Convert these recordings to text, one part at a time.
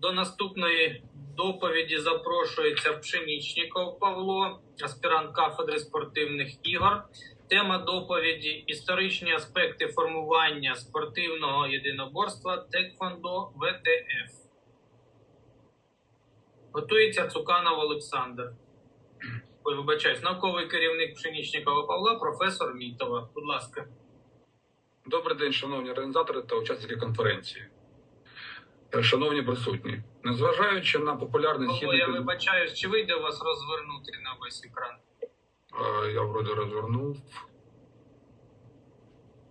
До наступної доповіді запрошується Пшенічніков Павло, аспірант кафедри спортивних ігор. Тема доповіді історичні аспекти формування спортивного єдиноборства Теквондо ВТФ. Готується Цуканов Олександр. Ой, вибачаюсь, науковий керівник Пшенічнікова Павла, професор Мітова. Будь ласка. Добрий день, шановні організатори та учасники конференції. Шановні присутні, незважаючи на популярність Павло, я вибачаюсь, чи вийде у вас розвернути на весь екран? Я вроде розвернув.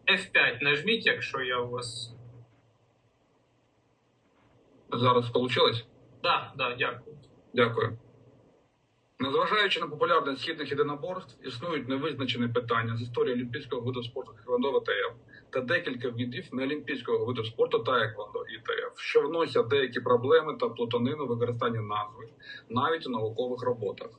F5 нажміть, якщо я у вас. Зараз вийшло? Да, да, дякую. Дякую. Незважаючи на популярність східних єдиноборств, існують невизначені питання з історії олімпійського виду спорту Тхеквондо ВТФ та декілька видів неолімпійського виду спорту та Еквондо ІТФ, що вносять деякі проблеми та плутанину використання назви навіть у наукових роботах.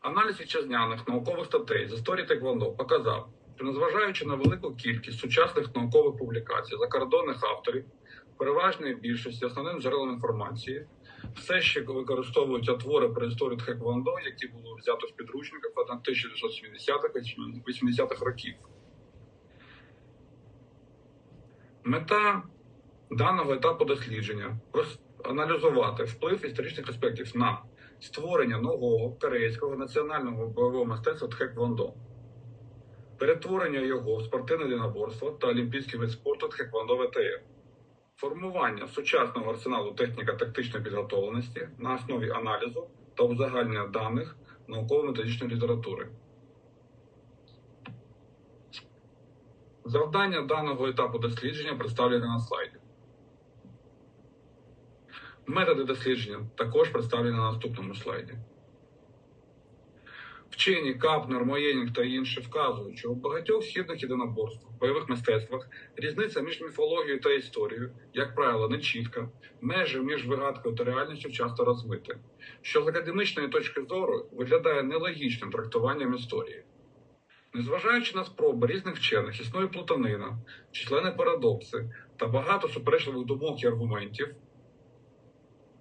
Аналіз вітчизняних наукових статей з історії Теквондо показав, що незважаючи на велику кількість сучасних наукових публікацій закордонних авторів, переважної більшості основним джерелом інформації все ще використовуються твори про історію Тхеквондо, які було взято з підручників 1970-х 80-х років. Мета даного етапу дослідження аналізувати вплив історичних аспектів на створення нового корейського національного бойового мистецтва Тхеквондо, перетворення його в спортивне єдиноборство та олімпійський вид спорту Тхеквондо ВТФ, формування сучасного арсеналу техніко-тактичної підготовленості на основі аналізу та узагальнення даних науково-методичної літератури. Завдання даного етапу дослідження представлені на слайді. Методи дослідження також представлені на наступному слайді. Вчені Капнер, Моєнік та інші вказують, що у багатьох східних єдиноборствах, бойових мистецтвах різниця між міфологією та історією, як правило, не чітка, межі між вигадкою та реальністю часто розмиті, що з академічної точки зору виглядає нелогічним трактуванням історії. Незважаючи на спроби різних вчених, існує плутанина, численні парадокси та багато суперечливих думок і аргументів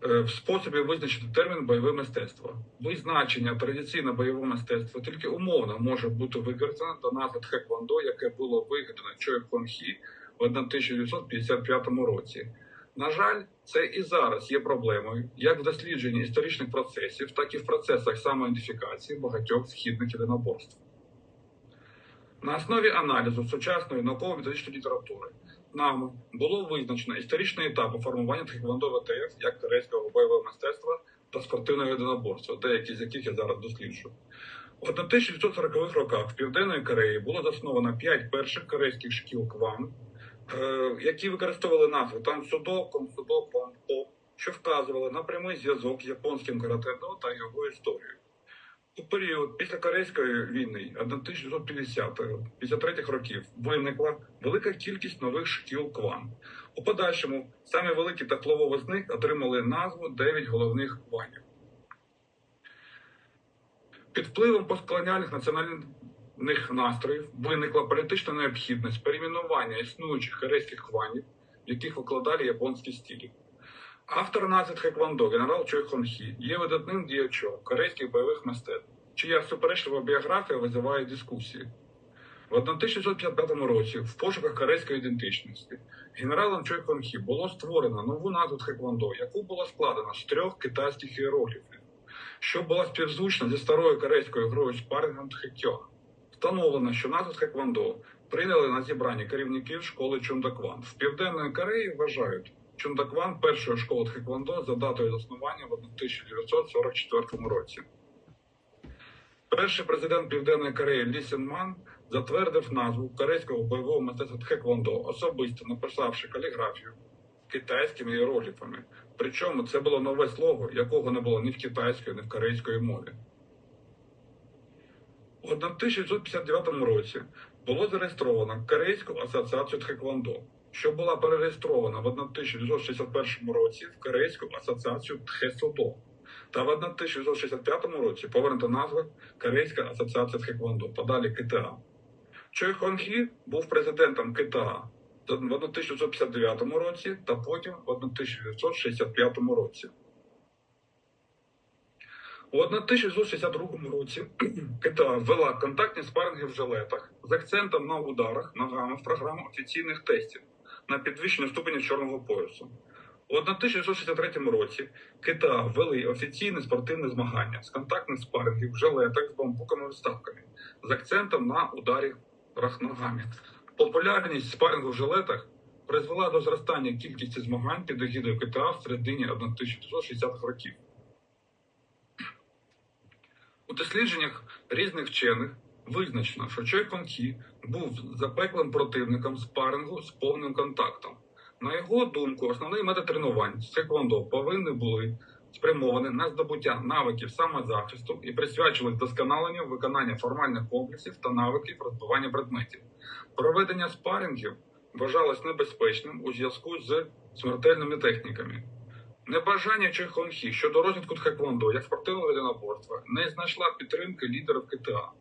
в способі визначити термін бойове мистецтво. Визначення традиційне бойове мистецтво тільки умовно може бути використано до назви Тхеквондо, яке було вигадано Чой Хон Хі в 1955 році. На жаль, це і зараз є проблемою як в дослідженні історичних процесів, так і в процесах самоідентифікації багатьох східних єдиноборств. На основі аналізу сучасної науково-методичної літератури нами було визначено історичний етап формування Тхеквондо ВТФ як корейського бойового мистецтва та спортивного єдиноборства, деякі з яких я зараз досліджую. У 1940-х роках в Південної Кореї було засновано п'ять перших корейських шкіл кван, е, які використовували назви Тансудо, Комсудо, Кванпо, що вказували на прямий зв'язок з японським каратедо та його історією. У період після Корейської війни 1950-53 років виникла велика кількість нових шкіл кван. У подальшому самі великі та впливові з них отримали назву 9 головних кванів. Під впливом постколоніальних національних настроїв виникла політична необхідність перейменування існуючих корейських кванів, в яких викладали японські стилі. Автор назви Тхеквондо, генерал Чой Хон Хі, є видатним діячом корейських бойових мистецтв, чия суперечлива біографія визиває дискусії. В 1955 році, в пошуках корейської ідентичності, генералом Чой Хон Хі було створено нову назву Тхеквондо, яку було складено з трьох китайських іерогліфів, що була співзвучна зі старою корейською грою спарингом Тхекьон. Встановлено, що назву Тхеквондо прийняли на зібранні керівників школи Чундакван. В Південної Кореї вважають, Чундакван першої школи Тхеквондо за датою заснування в 1944 році. Перший президент Південної Кореї Лі Сін Ман затвердив назву корейського бойового мистецтва Тхеквондо, особисто написавши каліграфію китайськими іерогліфами. Причому це було нове слово, якого не було ні в китайської, ні в корейської мові. У 1959 році було зареєстровано Корейську асоціацію Тхеквондо, що була перереєстрована в 1961 році в Корейську асоціацію Тхесудо. Та в 1965 році повернута назва Корейська асоціація Тхеквондо, подалі КТА. Чой Хон Хі був президентом КТА в 1959 році та потім в 1965 році. У 1962 році КТА ввела контактні спаринги в жилетах з акцентом на ударах ногами в програму офіційних тестів на підвищення ступеня чорного поясу. У 1963 році КТА ввели офіційне спортивне змагання з контактних спарингів в жилетах з бамбуковими вставками з акцентом на ударі рах ногами. Популярність спарингу в жилетах призвела до зростання кількості змагань під егідою КТА в середині 1960-х років. У дослідженнях різних вчених визначено, що Чой Хі був запеклим противником спарингу з повним контактом. На його думку, основний метод тренувань з Тхеквондо повинні були спрямовані на здобуття навиків самозахисту і присвячували вдосконаленню виконання формальних комплексів та навиків розбивання предметів. Проведення спарингів вважалось небезпечним у зв'язку з смертельними техніками. Небажання Чой Хон щодо розвитку тхеквондо як спортивного єдиноборства не знайшла підтримки лідерів КТА.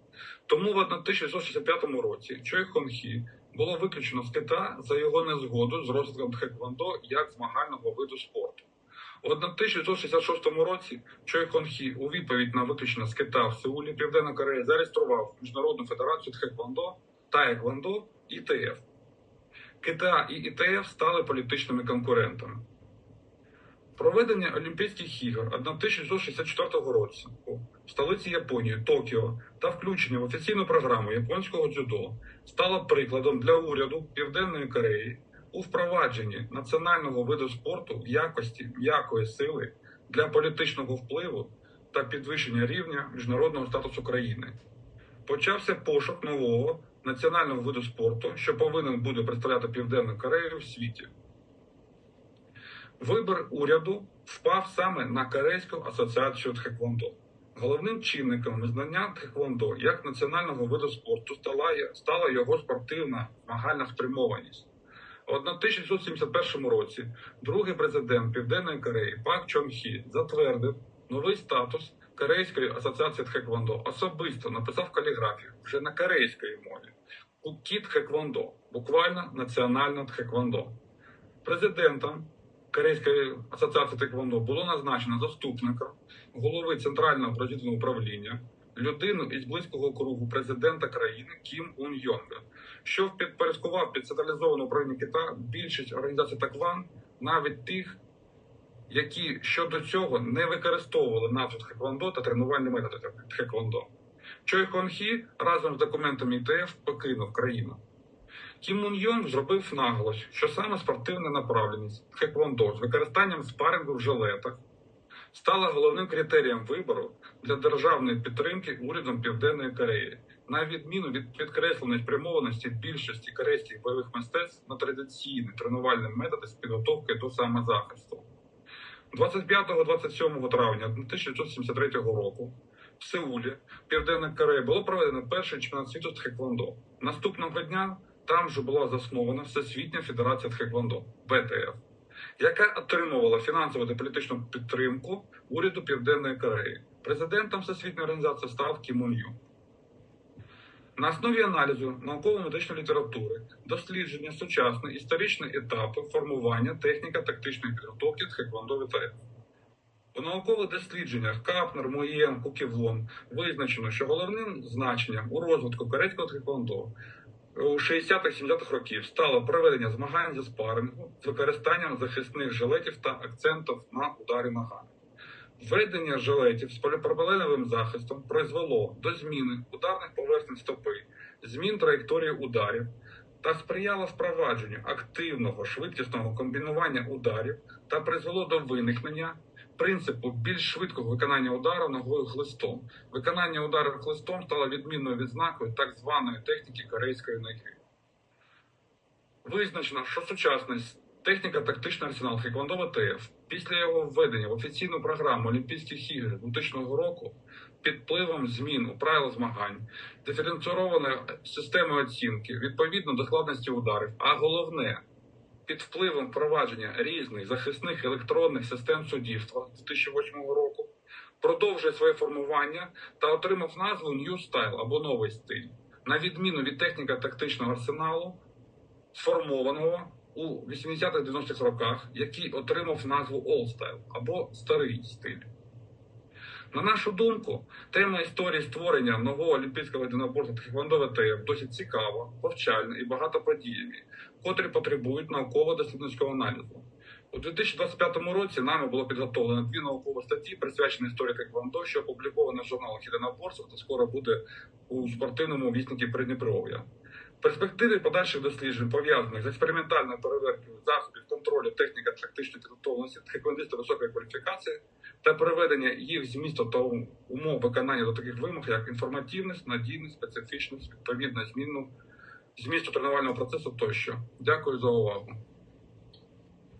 Тому в 1965 році Чой Хон було виключено з КТА за його незгоду з розвитком тхеквондо як змагального виду спорту. У 1966 році Чой Хон Хі у відповідь на виключення з КТА в Сеулі Південна Корея зареєстрував Міжнародну федерацію тхеквондо та еквондо ІТФ. КТА і ІТФ стали політичними конкурентами. Проведення Олімпійських ігор 1964 року в столиці Японії Токіо та включення в офіційну програму японського дзюдо стало прикладом для уряду Південної Кореї у впровадженні національного виду спорту в якості м'якої сили для політичного впливу та підвищення рівня міжнародного статусу країни. Почався пошук нового національного виду спорту, що повинен буде представляти Південну Корею в світі. Вибір уряду впав саме на Корейську асоціацію Тхеквондо. Головним чинником визнання Тхеквондо як національного виду спорту стала, стала його спортивна змагальна спрямованість. У 1971 році другий президент Південної Кореї Пак Чон Хі затвердив новий статус Корейської асоціації Тхеквондо. Особисто написав каліграфію вже на корейській мові. Кіт Тхеквондо, буквально національне Тхеквондо. Президентом Корейської асоціації Тхеквондо було назначено заступника голови Центрального розвідувального управління, людину із близького кругу президента країни Кім Ун Йонга, що підпорядкував під централізоване управління Кита більшість організацій Такван, навіть тих, які щодо цього не використовували назву Тхеквондо та тренувальні методи Тхеквондо. Чой Хон Хі разом з документами ІТФ покинув країну. Кім Мун Йонг зробив наголос, що саме спортивна направленість Тхеквондо з використанням спарингу в жилетах стала головним критерієм вибору для державної підтримки урядом Південної Кореї, на відміну від підкресленої спрямованості більшості корейських бойових мистецтв на традиційні тренувальні методи з підготовки до самозахисту. 25-27 травня 1973 року в Сеулі, Південна Корея, було проведено перший чемпіонат світу з Тхеквондо. Наступного дня там же була заснована Всесвітня Федерація Тхеквондо ВТФ, яка отримувала фінансову та політичну підтримку уряду Південної Кореї. Президентом Всесвітньої організації став Кім Ун Ю. На основі аналізу науково-медичної літератури, дослідження сучасної історичної етапи формування техніка тактичної підготовки Тхеквондо ВТФ. У наукових дослідженнях Капнер, Моєн, Куківлон визначено, що головним значенням у розвитку корейського тхеквондо у 60-70-х років стало проведення змагань зі спарингу з використанням захисних жилетів та акцентів на ударі ногами. Введення жилетів з поліпропиленовим захистом призвело до зміни ударних поверхень стопи, змін траєкторії ударів та сприяло впровадженню активного швидкісного комбінування ударів та призвело до виникнення принципу більш швидкого виконання удару ногою хлистом. Виконання удару хлистом стало відмінною відзнакою так званої техніки корейської ноги. Визначено, що сучасна техніка тактичний арсенал Хеквондо ВТФ після його введення в офіційну програму Олімпійських ігор 2000 року під впливом змін у правила змагань, диференційованої системи оцінки відповідно до складності ударів, а головне під впливом впровадження різних захисних електронних систем суддівства з 2008 року, продовжує своє формування та отримав назву New Style або новий стиль. На відміну від техніка тактичного арсеналу, сформованого у 80-х-90-х роках, який отримав назву Old Style або старий стиль. На нашу думку, тема історії створення нового олімпійського єдиноборства Тхеквондо ВТФ досить цікава, повчальна і багатоподіями, котрі потребують науково-дослідницького аналізу. У 2025 році нами було підготовлено дві наукові статті, присвячені історії Тхеквондо, що опубліковано в журналах єдиноборств та скоро буде у спортивному віснику Придніпров'я. В перспективі подальших досліджень, пов'язаних з експериментальною перевіркою засобів контролю техніка тактичної підготовленості тхеквондиста високої кваліфікації та переведення їх змісту та умов виконання до таких вимог, як інформативність, надійність, специфічність, відповідна зміну змісту тренувального процесу тощо. Дякую за увагу.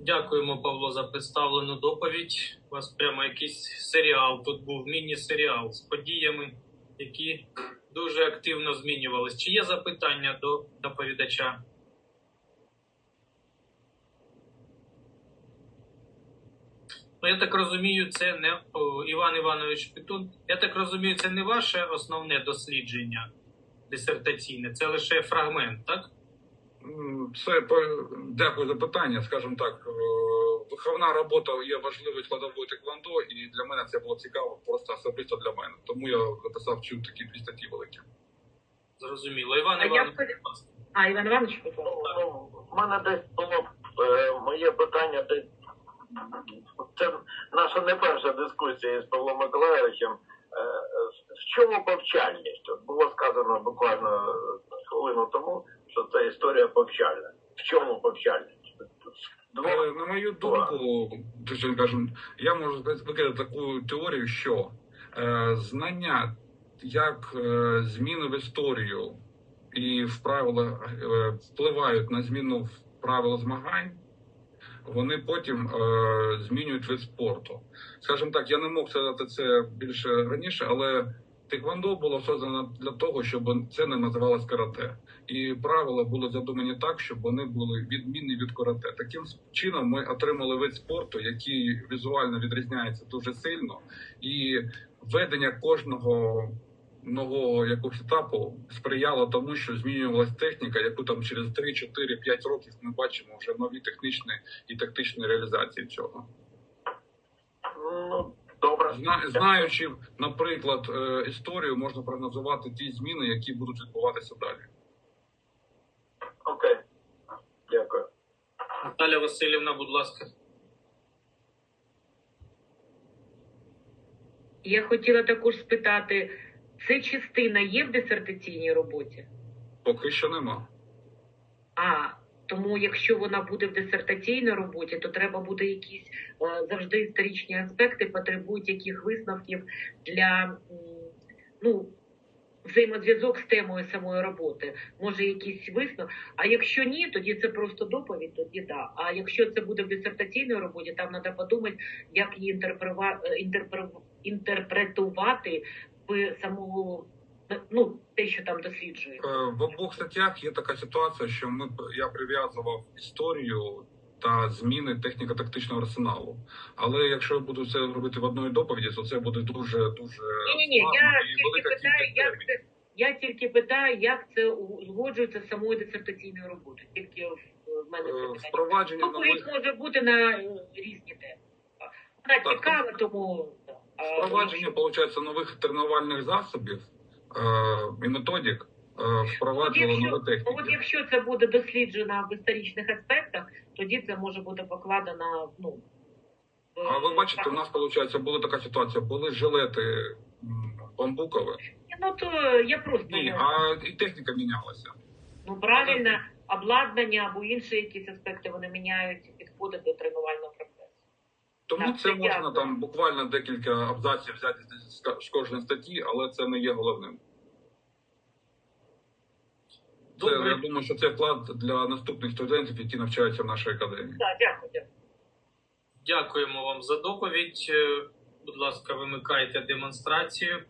Дякуємо, Павло, за представлену доповідь. У вас прямо якийсь серіал. Тут був міні-серіал з подіями, які дуже активно змінювались. Чи є запитання до доповідача? Ну, я так розумію, це не о, Іван Іванович Петун. Я так розумію, це не ваше основне дослідження дисертаційне, це лише фрагмент, так? Це дякую за питання. Скажімо так, виховна робота є важливою складовою теквондо, і для мене це було цікаво, просто особисто для мене. Тому я написав цю такі дві статті великі. Зрозуміло. Іван А я Іванович. А, Іван Іванович, будь ласка. Ну, в мене десь було е, моє питання десь. Це наша не перша дискусія з Павлом Миколаївичем. Е, в чому повчальність? От було сказано буквально хвилину тому, що це історія повчальна. В чому повчальність? На мою думку, точно кажу, я можу викидати таку теорію, що е, знання, як е, зміни в історію і в правила е, впливають на зміну в правила змагань, вони потім е, змінюють вид спорту. Скажімо так, я не мог сказати це більше раніше, але Тиквондо було создано для того, щоб це не називалось карате. І правила були задумані так, щоб вони були відмінні від карате. Таким чином ми отримали вид спорту, який візуально відрізняється дуже сильно, і введення кожного нового якогось етапу сприяло тому, що змінювалась техніка, яку там через 3, 4, 5 років ми бачимо вже нові технічні і тактичні реалізації цього. Добре. Знаючи, наприклад, е, історію, можна прогнозувати ті зміни, які будуть відбуватися далі. Окей. Дякую. Наталя Васильівна, будь ласка. Я хотіла також спитати, це частина є в дисертаційній роботі? Поки що нема. А, тому якщо вона буде в дисертаційній роботі, то треба буде якісь е, завжди історичні аспекти, потребують яких висновків для ну, взаємозв'язок з темою самої роботи. Може, якийсь висновок. А якщо ні, тоді це просто доповідь, тоді да. А якщо це буде в дисертаційній роботі, там треба подумати, як її інтерпрува- е, інтерпре- інтерпретувати в саму ну, те, що там досліджує. Е, В обох статтях є така ситуація, що ми я прив'язував історію та зміни техніко-тактичного арсеналу. Але якщо я буду це робити в одній доповіді, то це буде дуже дуже Ні, ні, я тільки питаю, як це. Я тільки питаю, як це узгоджується з самою дисертаційною роботою. Тільки в мене Е, це питання. Впровадження нових може бути на е, різні теми. Вона цікава, тому впровадження виходить, нових тренувальних засобів і методик е, От якщо, техніки. от якщо це буде досліджено в історичних аспектах, тоді це може бути покладено. Ну, А ви бачите, у нас виходить, була така ситуація, були жилети бамбукові. Ну то я просто Ні, а і техніка мінялася. ну правильно обладнання або інші якісь аспекти вони міняють підходи до тренувального процесу. Тому Так, це можна дякую. там буквально декілька абзаців взяти з, з- з кожної статті, але це не є головним. Це, Добре. я думаю, що це вклад для наступних студентів, які навчаються в нашій академії. Так, дякую, дякую. Дякуємо вам за доповідь. Е, Будь ласка, вимикайте демонстрацію.